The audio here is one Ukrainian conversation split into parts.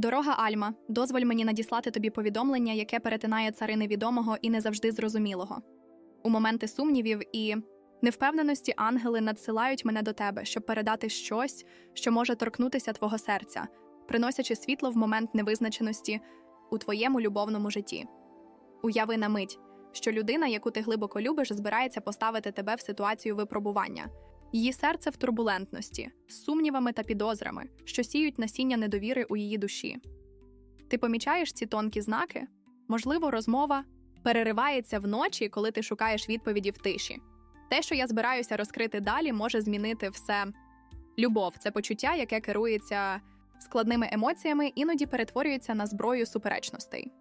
Дорога Альма, дозволь мені надіслати тобі повідомлення, яке перетинає цари невідомого і не завжди зрозумілого. У моменти сумнівів і невпевненості ангели надсилають мене до тебе, щоб передати щось, що може торкнутися твого серця, приносячи світло в момент невизначеності у твоєму любовному житті. Уяви на мить, що людина, яку ти глибоко любиш, збирається поставити тебе в ситуацію випробування. Її серце в турбулентності, з сумнівами та підозрами, що сіють насіння недовіри у її душі. Ти помічаєш ці тонкі знаки? Можливо, розмова переривається вночі, коли ти шукаєш відповіді в тиші. Те, що я збираюся розкрити далі, може змінити все. Любов це почуття, яке керується складними емоціями, іноді перетворюється на зброю суперечностей.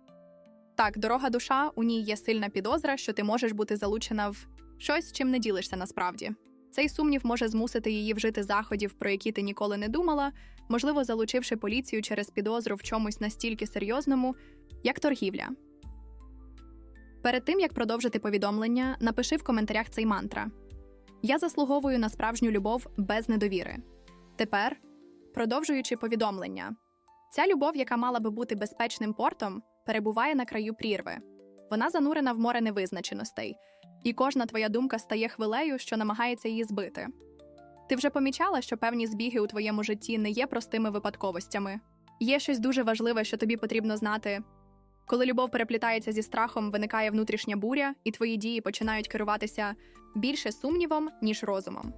Так, дорога душа, у ній є сильна підозра, що ти можеш бути залучена в щось, чим не ділишся насправді. Цей сумнів може змусити її вжити заходів, про які ти ніколи не думала, можливо, залучивши поліцію через підозру в чомусь настільки серйозному, як торгівля. Перед тим як продовжити повідомлення, напиши в коментарях цей мантра: Я заслуговую на справжню любов без недовіри. Тепер, продовжуючи повідомлення, ця любов, яка мала би бути безпечним портом, перебуває на краю прірви. Вона занурена в море невизначеностей, і кожна твоя думка стає хвилею, що намагається її збити. Ти вже помічала, що певні збіги у твоєму житті не є простими випадковостями. Є щось дуже важливе, що тобі потрібно знати. Коли любов переплітається зі страхом, виникає внутрішня буря, і твої дії починають керуватися більше сумнівом, ніж розумом.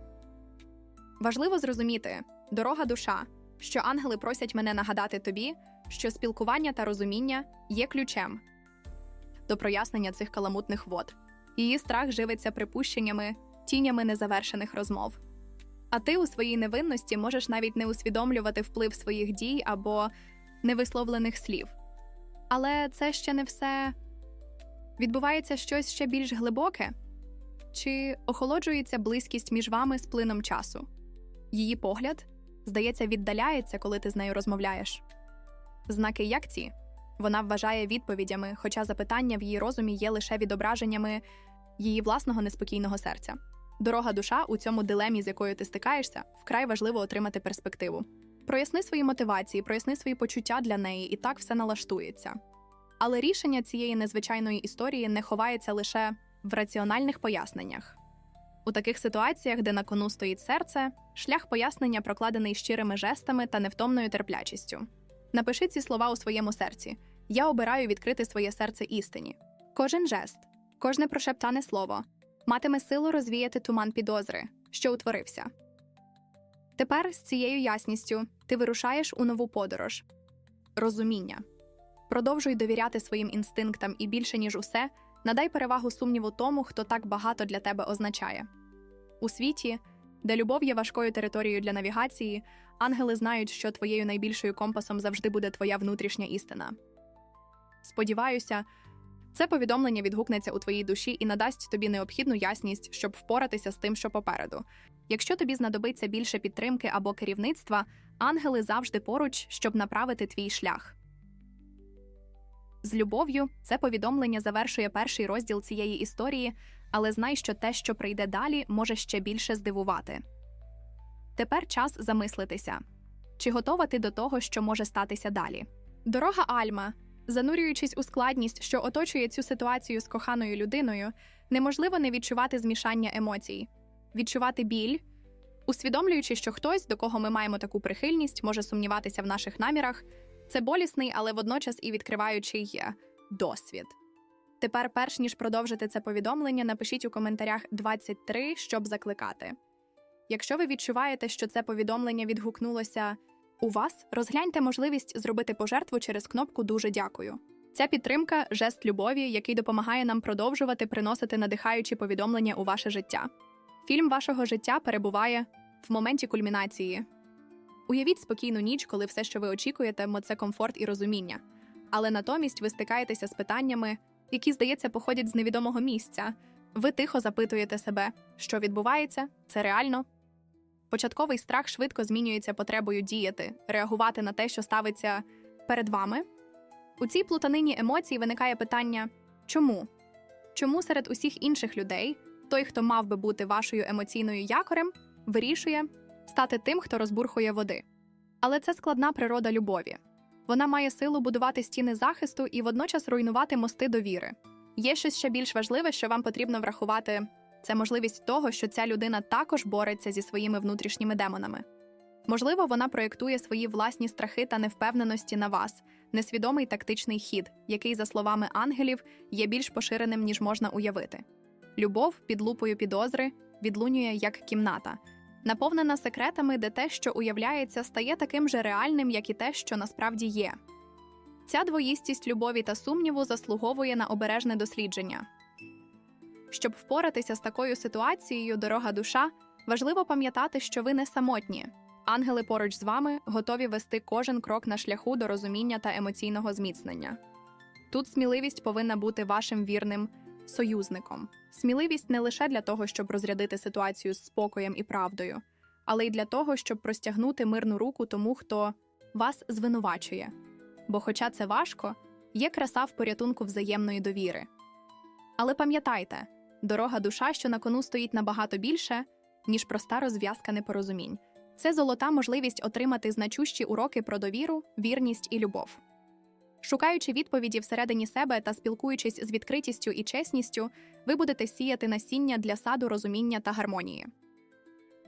Важливо зрозуміти дорога душа, що ангели просять мене нагадати тобі, що спілкування та розуміння є ключем до прояснення цих каламутних вод. Її страх живиться припущеннями, тінями незавершених розмов. А ти у своїй невинності можеш навіть не усвідомлювати вплив своїх дій або невисловлених слів. Але це ще не все. Відбувається щось ще більш глибоке? Чи охолоджується близькість між вами з плином часу? Її погляд, здається, віддаляється, коли ти з нею розмовляєш. Знаки як ці? Вона вважає відповідями, хоча запитання в її розумі є лише відображеннями її власного неспокійного серця. Дорога душа у цьому дилемі, з якою ти стикаєшся, вкрай важливо отримати перспективу. Проясни свої мотивації, проясни свої почуття для неї, і так все налаштується. Але рішення цієї незвичайної історії не ховається лише в раціональних поясненнях. У таких ситуаціях, де на кону стоїть серце, шлях пояснення прокладений щирими жестами та невтомною терплячістю. Напиши ці слова у своєму серці. Я обираю відкрити своє серце істині. Кожен жест, кожне прошептане слово матиме силу розвіяти туман підозри, що утворився. Тепер з цією ясністю ти вирушаєш у нову подорож розуміння. Продовжуй довіряти своїм інстинктам і більше, ніж усе, надай перевагу сумніву тому, хто так багато для тебе означає. У світі, де любов є важкою територією для навігації, ангели знають, що твоєю найбільшою компасом завжди буде твоя внутрішня істина. Сподіваюся, це повідомлення відгукнеться у твоїй душі і надасть тобі необхідну ясність, щоб впоратися з тим, що попереду. Якщо тобі знадобиться більше підтримки або керівництва, ангели завжди поруч, щоб направити твій шлях. З любов'ю це повідомлення завершує перший розділ цієї історії, але знай, що те, що прийде далі, може ще більше здивувати. Тепер час замислитися чи готова ти до того, що може статися далі. Дорога Альма, занурюючись у складність, що оточує цю ситуацію з коханою людиною, неможливо не відчувати змішання емоцій, відчувати біль, усвідомлюючи, що хтось, до кого ми маємо таку прихильність, може сумніватися в наших намірах. Це болісний, але водночас і відкриваючий е, досвід. Тепер, перш ніж продовжити це повідомлення, напишіть у коментарях 23, щоб закликати. Якщо ви відчуваєте, що це повідомлення відгукнулося у вас, розгляньте можливість зробити пожертву через кнопку Дуже дякую. Ця підтримка жест любові, який допомагає нам продовжувати приносити надихаючі повідомлення у ваше життя. Фільм вашого життя перебуває в моменті кульмінації. Уявіть спокійну ніч, коли все, що ви очікуєте, це комфорт і розуміння. Але натомість ви стикаєтеся з питаннями, які, здається, походять з невідомого місця. Ви тихо запитуєте себе, що відбувається, це реально. Початковий страх швидко змінюється потребою діяти, реагувати на те, що ставиться перед вами. У цій плутанині емоцій виникає питання чому? Чому серед усіх інших людей той, хто мав би бути вашою емоційною якорем, вирішує стати тим, хто розбурхує води. Але це складна природа любові. Вона має силу будувати стіни захисту і водночас руйнувати мости довіри. Є щось ще більш важливе, що вам потрібно врахувати це можливість того, що ця людина також бореться зі своїми внутрішніми демонами. Можливо, вона проєктує свої власні страхи та невпевненості на вас, несвідомий тактичний хід, який, за словами ангелів, є більш поширеним, ніж можна уявити. Любов під лупою підозри відлунює як кімната, наповнена секретами, де те, що уявляється, стає таким же реальним, як і те, що насправді є. Ця двоїстість любові та сумніву заслуговує на обережне дослідження. Щоб впоратися з такою ситуацією, дорога душа, важливо пам'ятати, що ви не самотні. Ангели поруч з вами готові вести кожен крок на шляху до розуміння та емоційного зміцнення. Тут сміливість повинна бути вашим вірним союзником. Сміливість не лише для того, щоб розрядити ситуацію з спокоєм і правдою, але й для того, щоб простягнути мирну руку тому, хто вас звинувачує. Бо, хоча це важко, є краса в порятунку взаємної довіри. Але пам'ятайте, дорога душа, що на кону стоїть набагато більше, ніж проста розв'язка непорозумінь. Це золота можливість отримати значущі уроки про довіру, вірність і любов. Шукаючи відповіді всередині себе та спілкуючись з відкритістю і чесністю, ви будете сіяти насіння для саду розуміння та гармонії.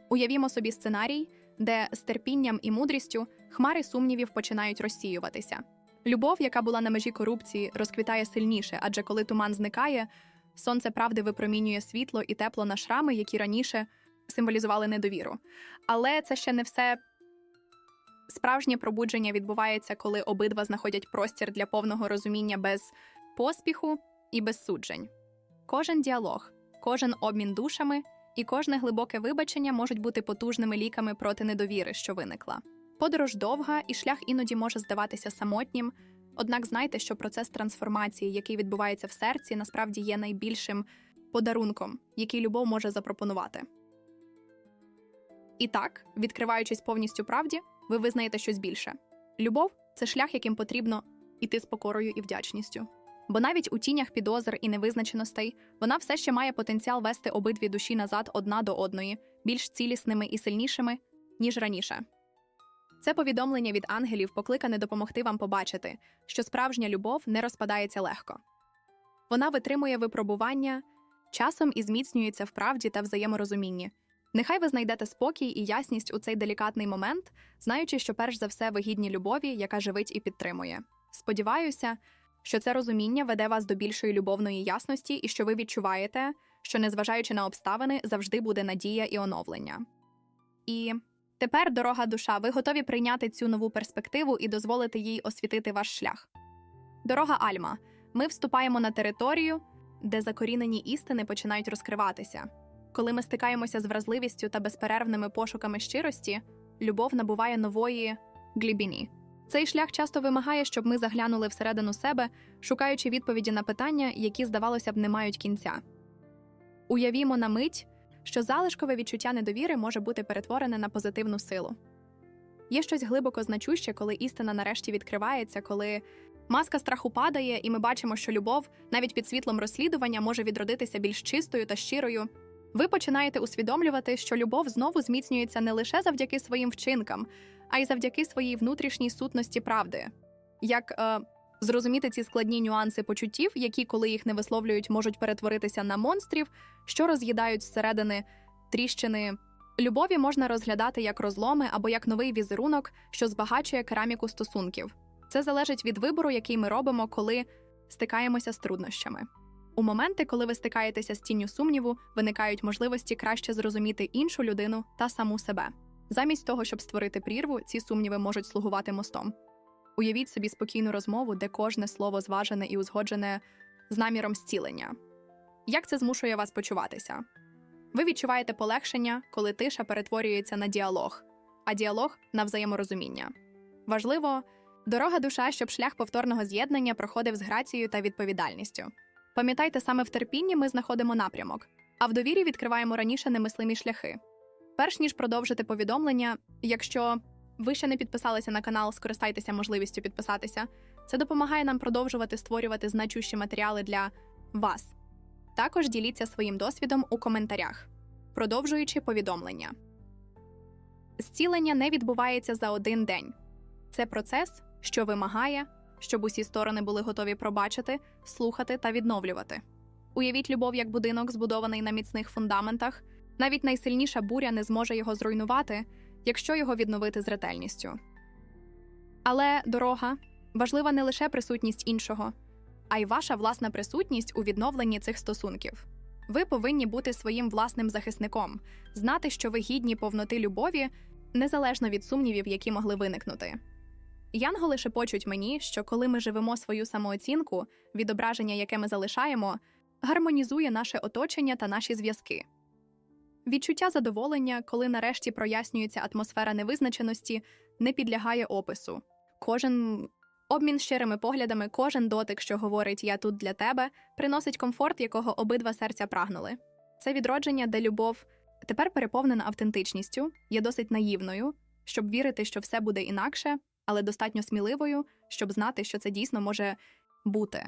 Уявімо собі сценарій, де з терпінням і мудрістю хмари сумнівів починають розсіюватися. Любов, яка була на межі корупції, розквітає сильніше, адже коли туман зникає, сонце правди випромінює світло і тепло на шрами, які раніше символізували недовіру. Але це ще не все. Справжнє пробудження відбувається, коли обидва знаходять простір для повного розуміння без поспіху і без суджень. Кожен діалог, кожен обмін душами і кожне глибоке вибачення можуть бути потужними ліками проти недовіри, що виникла. Подорож довга, і шлях іноді може здаватися самотнім. Однак знайте, що процес трансформації, який відбувається в серці, насправді є найбільшим подарунком, який любов може запропонувати. І так, відкриваючись повністю правді, ви визнаєте щось більше. Любов це шлях, яким потрібно іти з покорою і вдячністю. Бо навіть у тінях підозр і невизначеностей вона все ще має потенціал вести обидві душі назад одна до одної, більш цілісними і сильнішими, ніж раніше. Це повідомлення від ангелів покликане допомогти вам побачити, що справжня любов не розпадається легко. Вона витримує випробування часом і зміцнюється в правді та взаєморозумінні. Нехай ви знайдете спокій і ясність у цей делікатний момент, знаючи, що перш за все ви гідні любові, яка живить і підтримує. Сподіваюся, що це розуміння веде вас до більшої любовної ясності і що ви відчуваєте, що, незважаючи на обставини, завжди буде надія і оновлення. І тепер, дорога душа, ви готові прийняти цю нову перспективу і дозволити їй освітити ваш шлях. Дорога Альма. Ми вступаємо на територію, де закорінені істини починають розкриватися. Коли ми стикаємося з вразливістю та безперервними пошуками щирості, любов набуває нової глібіні. Цей шлях часто вимагає, щоб ми заглянули всередину себе, шукаючи відповіді на питання, які, здавалося б, не мають кінця. Уявімо на мить, що залишкове відчуття недовіри може бути перетворене на позитивну силу. Є щось глибоко значуще, коли істина нарешті відкривається, коли маска страху падає, і ми бачимо, що любов, навіть під світлом розслідування, може відродитися більш чистою та щирою. Ви починаєте усвідомлювати, що любов знову зміцнюється не лише завдяки своїм вчинкам, а й завдяки своїй внутрішній сутності правди. Як е, зрозуміти ці складні нюанси почуттів, які, коли їх не висловлюють, можуть перетворитися на монстрів, що роз'їдають зсередини тріщини. Любові можна розглядати як розломи або як новий візерунок, що збагачує кераміку стосунків. Це залежить від вибору, який ми робимо, коли стикаємося з труднощами. У моменти, коли ви стикаєтеся з тінню сумніву, виникають можливості краще зрозуміти іншу людину та саму себе. Замість того, щоб створити прірву, ці сумніви можуть слугувати мостом. Уявіть собі спокійну розмову, де кожне слово зважене і узгоджене з наміром зцілення. Як це змушує вас почуватися? Ви відчуваєте полегшення, коли тиша перетворюється на діалог, а діалог на взаєморозуміння. Важливо, дорога душа, щоб шлях повторного з'єднання проходив з грацією та відповідальністю. Пам'ятайте, саме в терпінні ми знаходимо напрямок, а в довірі відкриваємо раніше немислимі шляхи. Перш ніж продовжити повідомлення, якщо ви ще не підписалися на канал, скористайтеся можливістю підписатися. Це допомагає нам продовжувати створювати значущі матеріали для вас. Також діліться своїм досвідом у коментарях, продовжуючи повідомлення. Зцілення не відбувається за один день. Це процес, що вимагає, щоб усі сторони були готові пробачити, слухати та відновлювати. Уявіть любов як будинок, збудований на міцних фундаментах. Навіть найсильніша буря не зможе його зруйнувати, якщо його відновити з ретельністю. Але дорога важлива не лише присутність іншого, а й ваша власна присутність у відновленні цих стосунків. Ви повинні бути своїм власним захисником, знати, що ви гідні повноти любові, незалежно від сумнівів, які могли виникнути. Янголи шепочуть мені, що коли ми живемо свою самооцінку, відображення, яке ми залишаємо, гармонізує наше оточення та наші зв'язки. Відчуття задоволення, коли нарешті прояснюється атмосфера невизначеності, не підлягає опису. Кожен обмін щирими поглядами, кожен дотик, що говорить Я тут для тебе, приносить комфорт, якого обидва серця прагнули. Це відродження, де любов тепер переповнена автентичністю, є досить наївною, щоб вірити, що все буде інакше, але достатньо сміливою, щоб знати, що це дійсно може бути.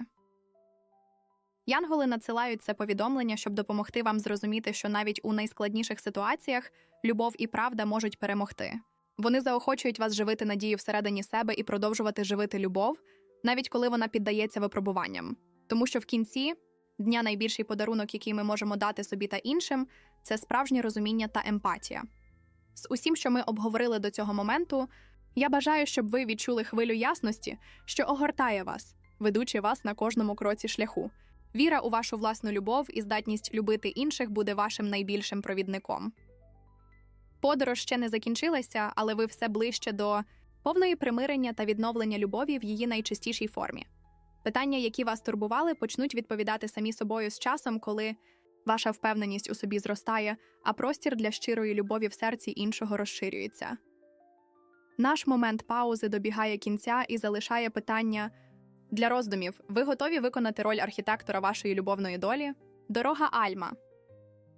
Янголи надсилають це повідомлення, щоб допомогти вам зрозуміти, що навіть у найскладніших ситуаціях любов і правда можуть перемогти. Вони заохочують вас живити надію всередині себе і продовжувати живити любов, навіть коли вона піддається випробуванням. Тому що в кінці дня найбільший подарунок, який ми можемо дати собі та іншим, це справжнє розуміння та емпатія. З усім, що ми обговорили до цього моменту, я бажаю, щоб ви відчули хвилю ясності, що огортає вас, ведучи вас на кожному кроці шляху. Віра у вашу власну любов і здатність любити інших буде вашим найбільшим провідником. Подорож ще не закінчилася, але ви все ближче до повної примирення та відновлення любові в її найчистішій формі. Питання, які вас турбували, почнуть відповідати самі собою з часом, коли ваша впевненість у собі зростає, а простір для щирої любові в серці іншого розширюється. Наш момент паузи добігає кінця і залишає питання для роздумів: ви готові виконати роль архітектора вашої любовної долі? Дорога Альма.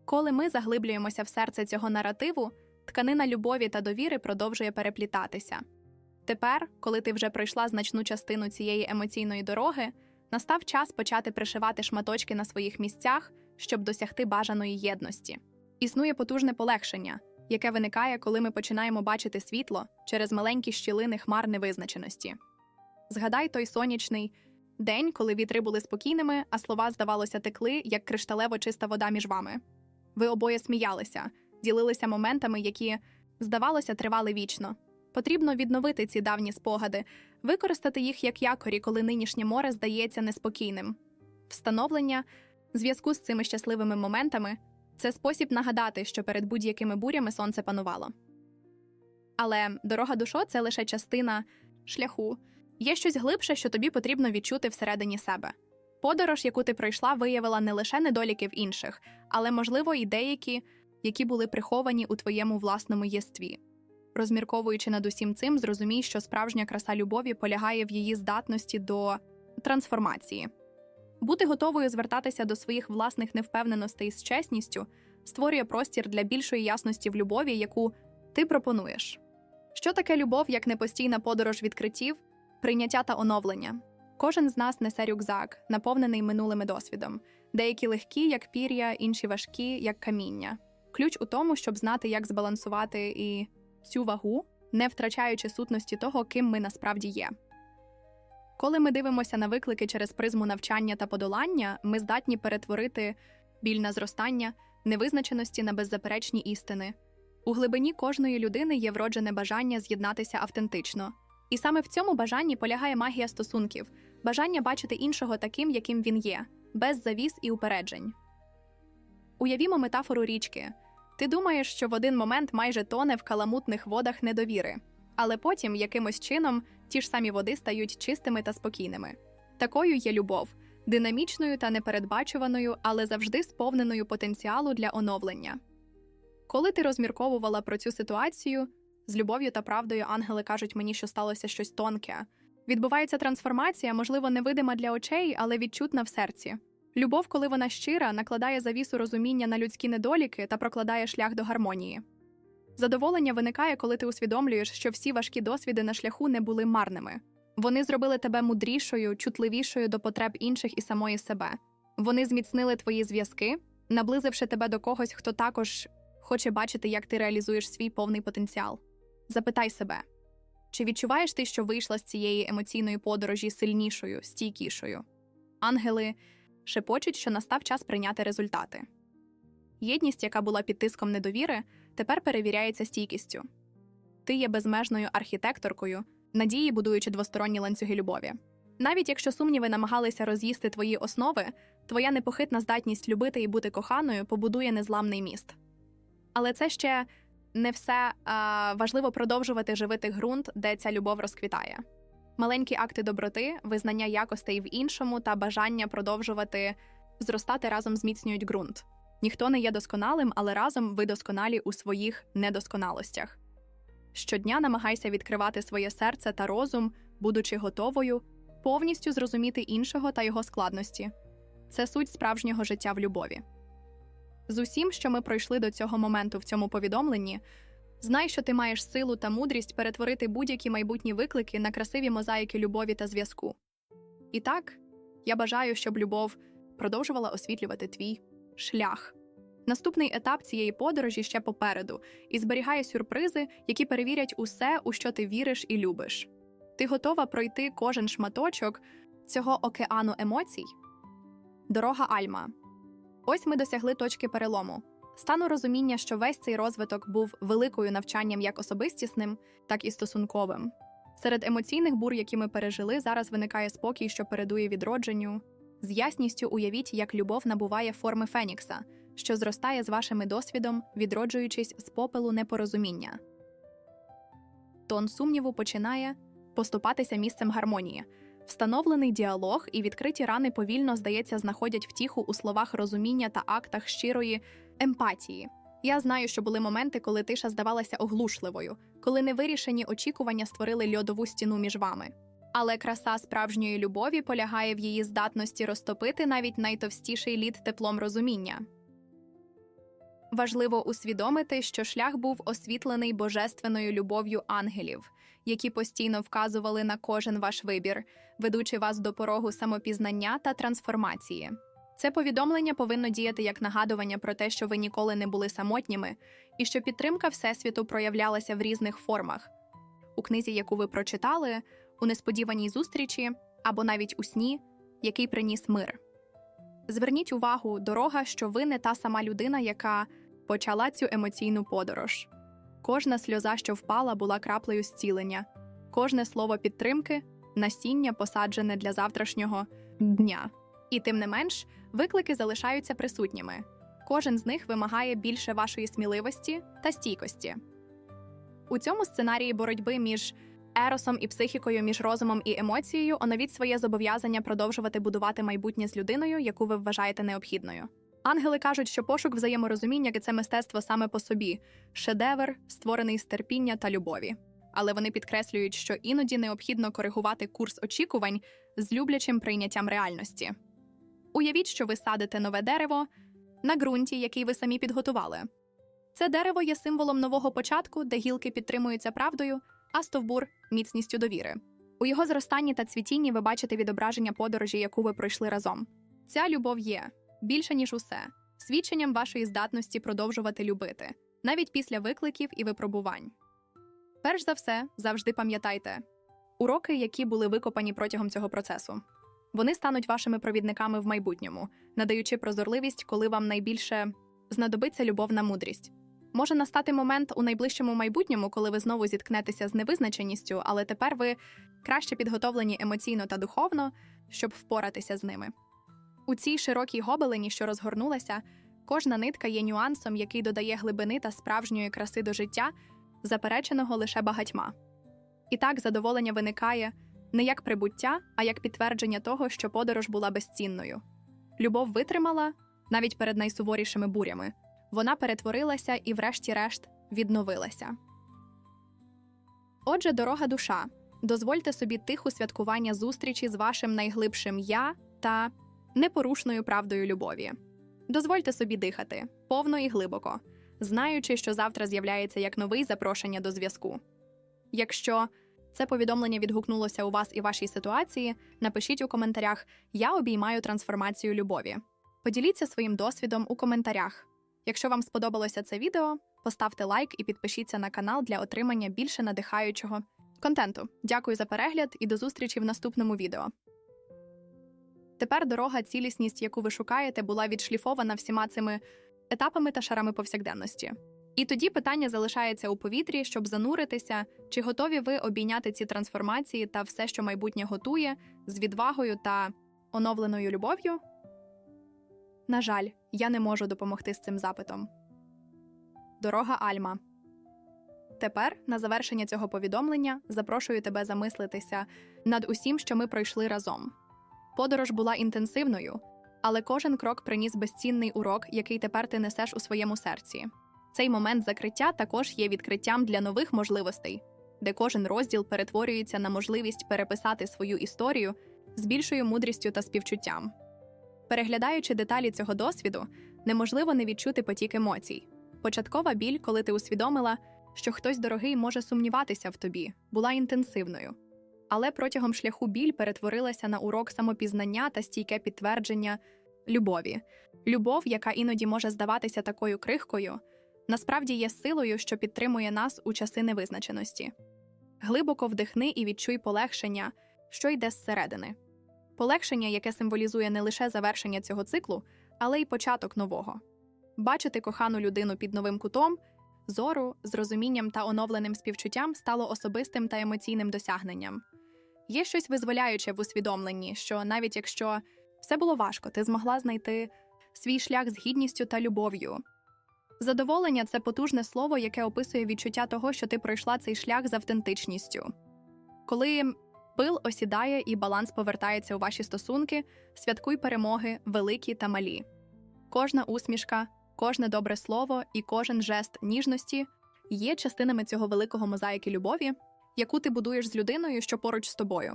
Коли ми заглиблюємося в серце цього наративу, тканина любові та довіри продовжує переплітатися. Тепер, коли ти вже пройшла значну частину цієї емоційної дороги, настав час почати пришивати шматочки на своїх місцях, щоб досягти бажаної єдності. Існує потужне полегшення, яке виникає, коли ми починаємо бачити світло через маленькі щілини хмар невизначеності. Згадай той сонячний день, коли вітри були спокійними, а слова, здавалося, текли, як кришталево чиста вода між вами. Ви обоє сміялися, ділилися моментами, які, здавалося, тривали вічно. Потрібно відновити ці давні спогади, використати їх як якорі, коли нинішнє море здається неспокійним. Встановлення зв'язку з цими щасливими моментами це спосіб нагадати, що перед будь-якими бурями сонце панувало. Але дорога душо це лише частина шляху. Є щось глибше, що тобі потрібно відчути всередині себе. Подорож, яку ти пройшла, виявила не лише недоліки в інших, але, можливо, і деякі, які були приховані у твоєму власному єстві. Розмірковуючи над усім цим, зрозумій, що справжня краса любові полягає в її здатності до трансформації. Бути готовою звертатися до своїх власних невпевненостей з чесністю створює простір для більшої ясності в любові, яку ти пропонуєш. Що таке любов як непостійна подорож відкриттів, прийняття та оновлення? Кожен з нас несе рюкзак, наповнений минулими досвідом, деякі легкі, як пір'я, інші важкі, як каміння. Ключ у тому, щоб знати, як збалансувати і цю вагу, не втрачаючи сутності того, ким ми насправді є. Коли ми дивимося на виклики через призму навчання та подолання, ми здатні перетворити біль на зростання, невизначеності на беззаперечні істини. У глибині кожної людини є вроджене бажання з'єднатися автентично. І саме в цьому бажанні полягає магія стосунків, бажання бачити іншого таким, яким він є, без завіс і упереджень. Уявімо метафору річки. Ти думаєш, що в один момент майже тоне в каламутних водах недовіри, але потім, якимось чином, ті ж самі води стають чистими та спокійними. Такою є любов, динамічною та непередбачуваною, але завжди сповненою потенціалу для оновлення. Коли ти розмірковувала про цю ситуацію, з любов'ю та правдою ангели кажуть мені, що сталося щось тонке. Відбувається трансформація, можливо, невидима для очей, але відчутна в серці. Любов, коли вона щира, накладає завісу розуміння на людські недоліки та прокладає шлях до гармонії. Задоволення виникає, коли ти усвідомлюєш, що всі важкі досвіди на шляху не були марними. Вони зробили тебе мудрішою, чутливішою до потреб інших і самої себе. Вони зміцнили твої зв'язки, наблизивши тебе до когось, хто також хоче бачити, як ти реалізуєш свій повний потенціал. Запитай себе, Чи відчуваєш ти, що вийшла з цієї емоційної подорожі сильнішою, стійкішою? Ангели шепочуть, що настав час прийняти результати. Єдність, яка була під тиском недовіри, тепер перевіряється стійкістю. Ти є безмежною архітекторкою, надії, будуючи двосторонні ланцюги любові. Навіть якщо сумніви намагалися роз'їсти твої основи, твоя непохитна здатність любити і бути коханою побудує незламний міст. Але це ще не все а, важливо продовжувати живити ґрунт, де ця любов розквітає. Маленькі акти доброти, визнання якостей в іншому та бажання продовжувати зростати разом зміцнюють ґрунт. Ніхто не є досконалим, але разом ви досконалі у своїх недосконалостях. Щодня намагайся відкривати своє серце та розум, будучи готовою повністю зрозуміти іншого та його складності. Це суть справжнього життя в любові. З усім, що ми пройшли до цього моменту в цьому повідомленні, знай, що ти маєш силу та мудрість перетворити будь-які майбутні виклики на красиві мозаїки любові та зв'язку. І так, я бажаю, щоб любов продовжувала освітлювати твій шлях. Наступний етап цієї подорожі ще попереду і зберігає сюрпризи, які перевірять усе, у що ти віриш і любиш. Ти готова пройти кожен шматочок цього океану емоцій? Дорога Альма. Ось ми досягли точки перелому. Стану розуміння, що весь цей розвиток був великою навчанням як особистісним, так і стосунковим. Серед емоційних бур, які ми пережили, зараз виникає спокій, що передує відродженню. З ясністю уявіть, як любов набуває форми Фенікса, що зростає з вашими досвідом, відроджуючись з попелу непорозуміння. Тон сумніву починає поступатися місцем гармонії. Встановлений діалог і відкриті рани повільно, здається, знаходять втіху у словах розуміння та актах щирої емпатії. Я знаю, що були моменти, коли тиша здавалася оглушливою, коли невирішені очікування створили льодову стіну між вами. Але краса справжньої любові полягає в її здатності розтопити навіть найтовстіший лід теплом розуміння. Важливо усвідомити, що шлях був освітлений божественною любов'ю ангелів, які постійно вказували на кожен ваш вибір, ведучи вас до порогу самопізнання та трансформації. Це повідомлення повинно діяти як нагадування про те, що ви ніколи не були самотніми, і що підтримка Всесвіту проявлялася в різних формах у книзі, яку ви прочитали, у несподіваній зустрічі або навіть у сні, який приніс мир. Зверніть увагу, дорога, що ви не та сама людина, яка почала цю емоційну подорож. Кожна сльоза, що впала, була краплею зцілення, кожне слово підтримки насіння, посаджене для завтрашнього дня. І тим не менш, виклики залишаються присутніми. Кожен з них вимагає більше вашої сміливості та стійкості. У цьому сценарії боротьби між еросом і психікою, між розумом і емоцією оновіть своє зобов'язання продовжувати будувати майбутнє з людиною, яку ви вважаєте необхідною. Ангели кажуть, що пошук взаєморозуміння це мистецтво саме по собі, шедевр, створений з терпіння та любові. Але вони підкреслюють, що іноді необхідно коригувати курс очікувань з люблячим прийняттям реальності. Уявіть, що ви садите нове дерево на ґрунті, який ви самі підготували. Це дерево є символом нового початку, де гілки підтримуються правдою, а стовбур міцністю довіри. У його зростанні та цвітінні ви бачите відображення подорожі, яку ви пройшли разом. Ця любов є більше ніж усе, свідченням вашої здатності продовжувати любити, навіть після викликів і випробувань. Перш за все, завжди пам'ятайте уроки, які були викопані протягом цього процесу. Вони стануть вашими провідниками в майбутньому, надаючи прозорливість, коли вам найбільше знадобиться любовна мудрість. Може настати момент у найближчому майбутньому, коли ви знову зіткнетеся з невизначеністю, але тепер ви краще підготовлені емоційно та духовно, щоб впоратися з ними. У цій широкій гобелені, що розгорнулася, кожна нитка є нюансом, який додає глибини та справжньої краси до життя, запереченого лише багатьма. І так задоволення виникає не як прибуття, а як підтвердження того, що подорож була безцінною. Любов витримала навіть перед найсуворішими бурями. Вона перетворилася і, врешті-решт, відновилася. Отже, дорога душа. Дозвольте собі тиху святкування зустрічі з вашим найглибшим я та непорушною правдою любові. Дозвольте собі дихати повно і глибоко, знаючи, що завтра з'являється як новий запрошення до зв'язку. Якщо це повідомлення відгукнулося у вас і вашій ситуації, напишіть у коментарях Я обіймаю трансформацію любові. Поділіться своїм досвідом у коментарях. Якщо вам сподобалося це відео, поставте лайк і підпишіться на канал для отримання більше надихаючого контенту. Дякую за перегляд і до зустрічі в наступному відео. Тепер дорога, цілісність, яку ви шукаєте, була відшліфована всіма цими етапами та шарами повсякденності. І тоді питання залишається у повітрі, щоб зануритися, чи готові ви обійняти ці трансформації та все, що майбутнє готує, з відвагою та оновленою любов'ю? На жаль, я не можу допомогти з цим запитом. Дорога Альма. Тепер, на завершення цього повідомлення, запрошую тебе замислитися над усім, що ми пройшли разом. Подорож була інтенсивною, але кожен крок приніс безцінний урок, який тепер ти несеш у своєму серці. Цей момент закриття також є відкриттям для нових можливостей, де кожен розділ перетворюється на можливість переписати свою історію з більшою мудрістю та співчуттям. Переглядаючи деталі цього досвіду, неможливо не відчути потік емоцій. Початкова біль, коли ти усвідомила, що хтось дорогий може сумніватися в тобі, була інтенсивною. Але протягом шляху біль перетворилася на урок самопізнання та стійке підтвердження любові. Любов, яка іноді може здаватися такою крихкою, насправді є силою, що підтримує нас у часи невизначеності. Глибоко вдихни і відчуй полегшення, що йде зсередини. Полегшення, яке символізує не лише завершення цього циклу, але й початок нового. Бачити кохану людину під новим кутом, зору, з розумінням та оновленим співчуттям стало особистим та емоційним досягненням. Є щось визволяюче в усвідомленні, що навіть якщо все було важко, ти змогла знайти свій шлях з гідністю та любов'ю. Задоволення це потужне слово, яке описує відчуття того, що ти пройшла цей шлях з автентичністю. Коли пил осідає і баланс повертається у ваші стосунки, святкуй перемоги, великі та малі. Кожна усмішка, кожне добре слово і кожен жест ніжності є частинами цього великого мозаїки любові, яку ти будуєш з людиною, що поруч з тобою.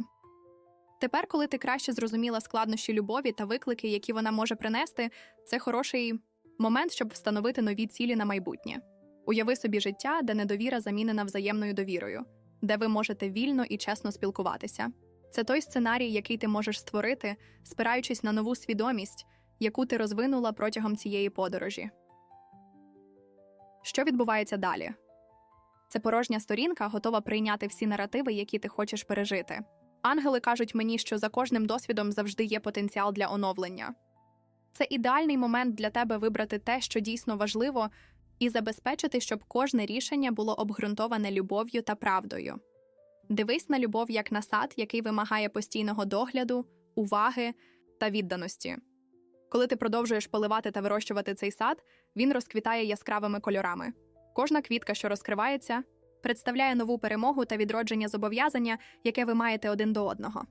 Тепер, коли ти краще зрозуміла складнощі любові та виклики, які вона може принести, це хороший момент, щоб встановити нові цілі на майбутнє. Уяви собі життя, де недовіра замінена взаємною довірою, де ви можете вільно і чесно спілкуватися. Це той сценарій, який ти можеш створити, спираючись на нову свідомість, яку ти розвинула протягом цієї подорожі. Що відбувається далі? Це порожня сторінка, готова прийняти всі наративи, які ти хочеш пережити. Ангели кажуть мені, що за кожним досвідом завжди є потенціал для оновлення. Це ідеальний момент для тебе вибрати те, що дійсно важливо, і забезпечити, щоб кожне рішення було обґрунтоване любов'ю та правдою. Дивись на любов як на сад, який вимагає постійного догляду, уваги та відданості. Коли ти продовжуєш поливати та вирощувати цей сад, він розквітає яскравими кольорами. Кожна квітка, що розкривається, представляє нову перемогу та відродження зобов'язання, яке ви маєте один до одного.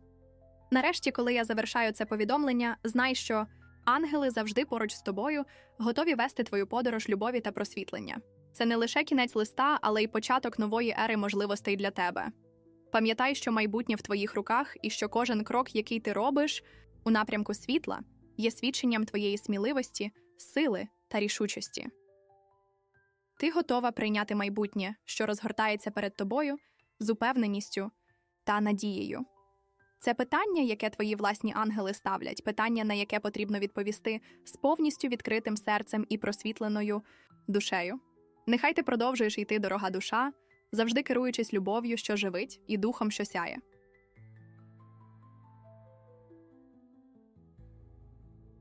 Нарешті, коли я завершаю це повідомлення, знай, що ангели завжди поруч з тобою, готові вести твою подорож любові та просвітлення. Це не лише кінець листа, але й початок нової ери можливостей для тебе. Пам'ятай, що майбутнє в твоїх руках, і що кожен крок, який ти робиш у напрямку світла, є свідченням твоєї сміливості, сили та рішучості. Ти готова прийняти майбутнє, що розгортається перед тобою з упевненістю та надією. Це питання, яке твої власні ангели ставлять, питання, на яке потрібно відповісти з повністю відкритим серцем і просвітленою душею. Нехай ти продовжуєш йти дорога душа, завжди керуючись любов'ю, що живить, і духом, що сяє.